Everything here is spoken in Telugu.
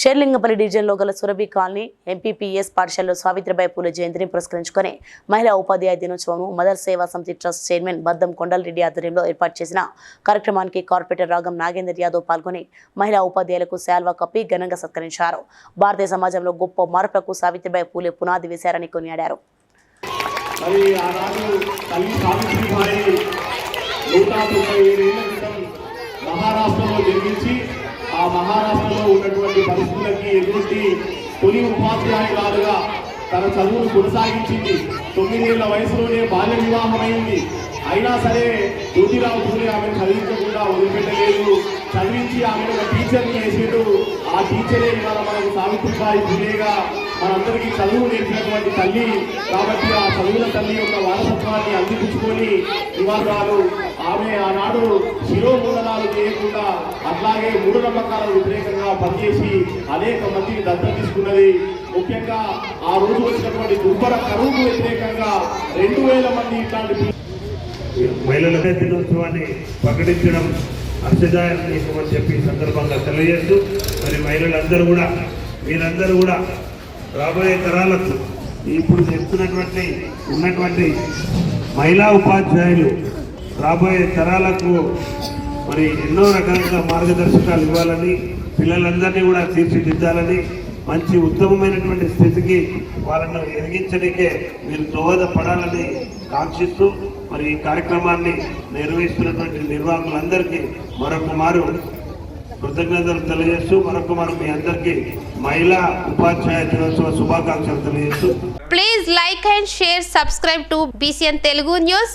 షేర్లింగపల్లి డివిజన్లో గల సురభి కాలనీ ఎంపీపీఎస్ పాఠశాలలో సావిత్రిబాయి పూలే జయంతిని పురస్కరించుకొని మహిళా ఉపాధ్యాయ దినోత్సవం మదర్ సేవా సమితి ట్రస్ట్ చైర్మన్ బద్దం కొండలరెడ్డి ఆధ్వర్యంలో ఏర్పాటు చేసిన కార్యక్రమానికి కార్పొరేటర్ రాగం నాగేందర్ యాదవ్ పాల్గొని మహిళా ఉపాధ్యాయులకు శాల్వా కప్పి ఘనంగా సత్కరించారు. భారతీయ సమాజంలో గొప్ప మార్పులకు సావిత్రిబాయి పూలే పునాది వేశారని కొనియాడారు. మరి మహారాష్ట్రలో ఆ మహారాష్ట్రలో ఉన్నటువంటి పరిస్థితులకి ఎదుటి తొలి ఉపాధ్యాయురాలుగా తన చదువును కొనసాగించింది. తొమ్మిదేళ్ళ వయసులోనే బాల్య వివాహమైంది. అయినా సరే జ్యోతిరావు ఆమెను చదివించకుండా వదిలిపెట్టలేదు. చదివించి ఆమెను ఒక టీచర్ని వేసాడు. ఆ టీచరే ఇవాళ మనకు సావిత్రిబాయి పూలేగా మనందరికీ చదువు నేర్పినటువంటి తల్లి. కాబట్టి ఆ చదువుల తల్లి యొక్క వారసత్వాన్ని అందిపుచ్చుకొని ఇవాళ ఆమె ఆనాడు శిరోమూలనాలు లేకుండా అట్లాగే మూఢనమ్మకాలకు వ్యతిరేకంగా పనిచేసి అనేక మందిని దత్తత తీసుకున్నది. ముఖ్యంగా ఆ రోజు వచ్చినటువంటి దుబ్బర కరువుకు వ్యతిరేకంగా రెండు వేల మంది ఇట్లాంటి మహిళలకే మహిళల దినోత్సవాన్ని ప్రకటించడం హర్షదాయకం అని చెప్పి సందర్భంగా తెలియజేస్తూ మరి మహిళలందరూ కూడా మీరందరూ కూడా రాబోయే తరాలకు ఇప్పుడు చెప్తున్నటువంటి ఉన్నటువంటి మహిళా ఉపాధ్యాయులు రాబోయే తరాలకు మరి ఎన్నో రకాలుగా మార్గదర్శకాలు ఇవ్వాలని పిల్లలందరినీ కూడా తీర్చిదిద్దాలని మంచి ఉత్తమమైనటువంటి స్థితికి వాళ్ళను ఎదిగించడానికే మీరు దోహదపడాలని కాంక్షిస్తూ మరి ఈ కార్యక్రమాన్ని నిర్వహిస్తున్నటువంటి నిర్వాహకులందరికీ మరొక మారు కృతజ్ఞతలు తెలియజేస్తూ మరొక మారు మీ అందరికీ మహిళా ఉపాధ్యాయ దినోత్సవ శుభాకాంక్షలు తెలియజేస్తూ. Please like and share subscribe to BCN Telugu news